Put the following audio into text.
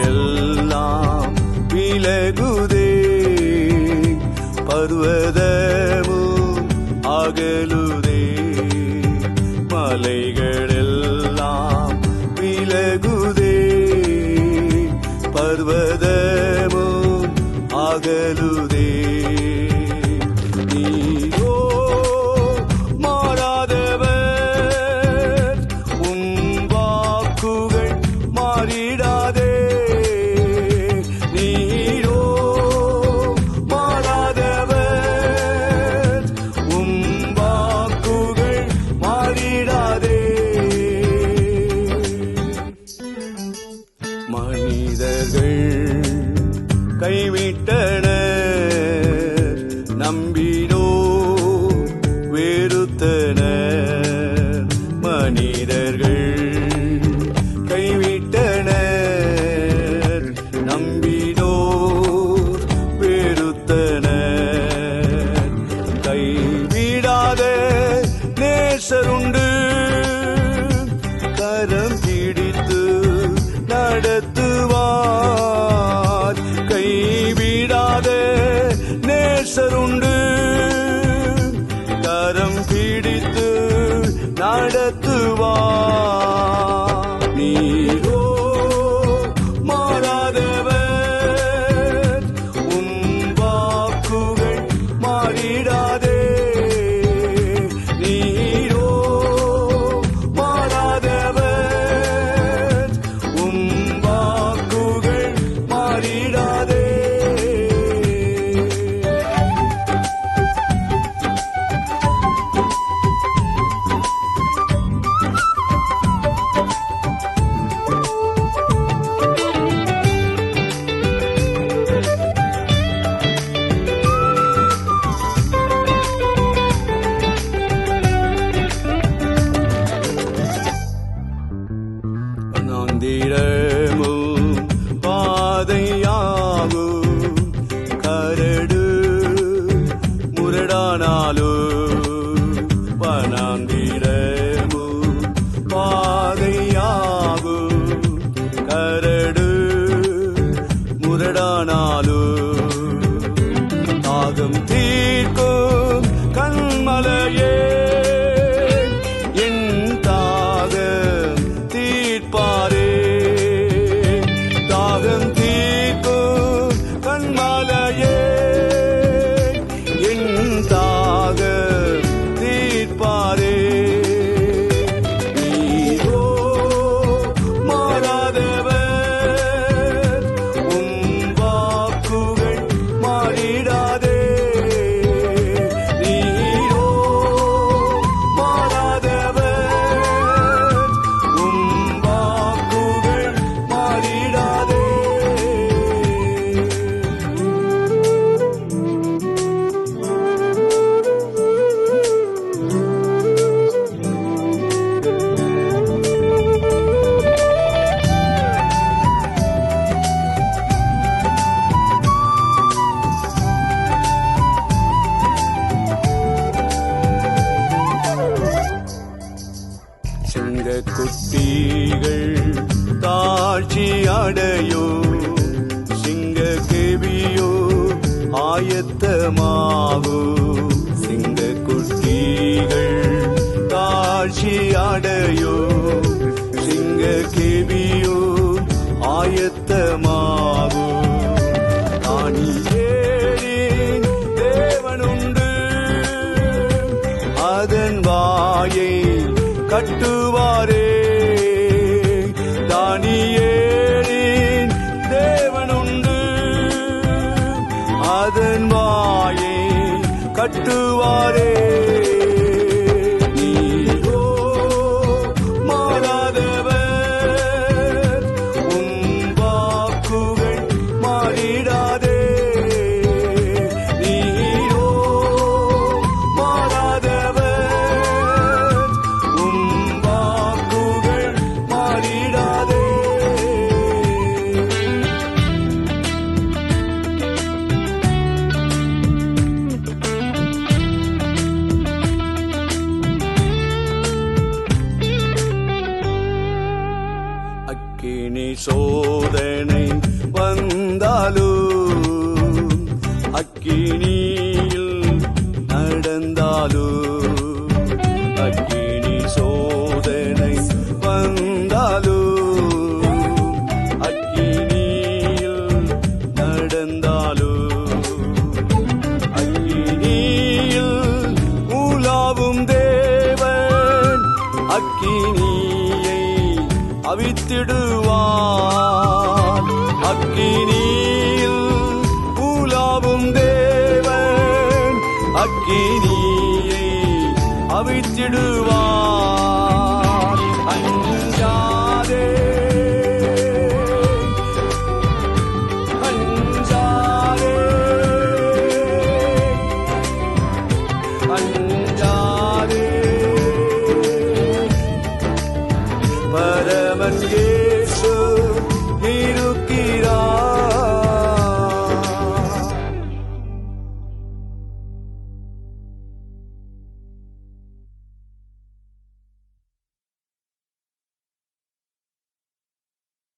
மலைகளெல்லாம் விலகுதே பர்வதமும் அகலுதே. மலைகள் அகலுதே நீரோ மாறாதவர் உம் வாக்குகள் மாறிடாதே. நீரோ மாறாதவர் உம் வாக்குகள் மாறிடாதே. மனிதர்கள் கைவிட்டனர் நம்பினோ வெறுத்தனர் மனிதர்கள் கைவிட்டனர் நம்பினோ வெறுத்தனர் கைவிடாத நேசருண்டு நேசருண்டு கரம் பிடித்து நடத்துவார். முரடானாலோ பனாந்திரமும் பாதையாகு கரடு முரடானாலோ. தாகம் தீர்க்கும் கண்மலையே என் தாகம் தீர்ப்பாரே. தாகம் ஆயத்தமாகோ. சிங்க குட்டிகள் chorei. அக்கினியை அவித்திடுவான் அக்கினியில் உலாவும் தேவன். அக்கினியை அவித்திடுவான்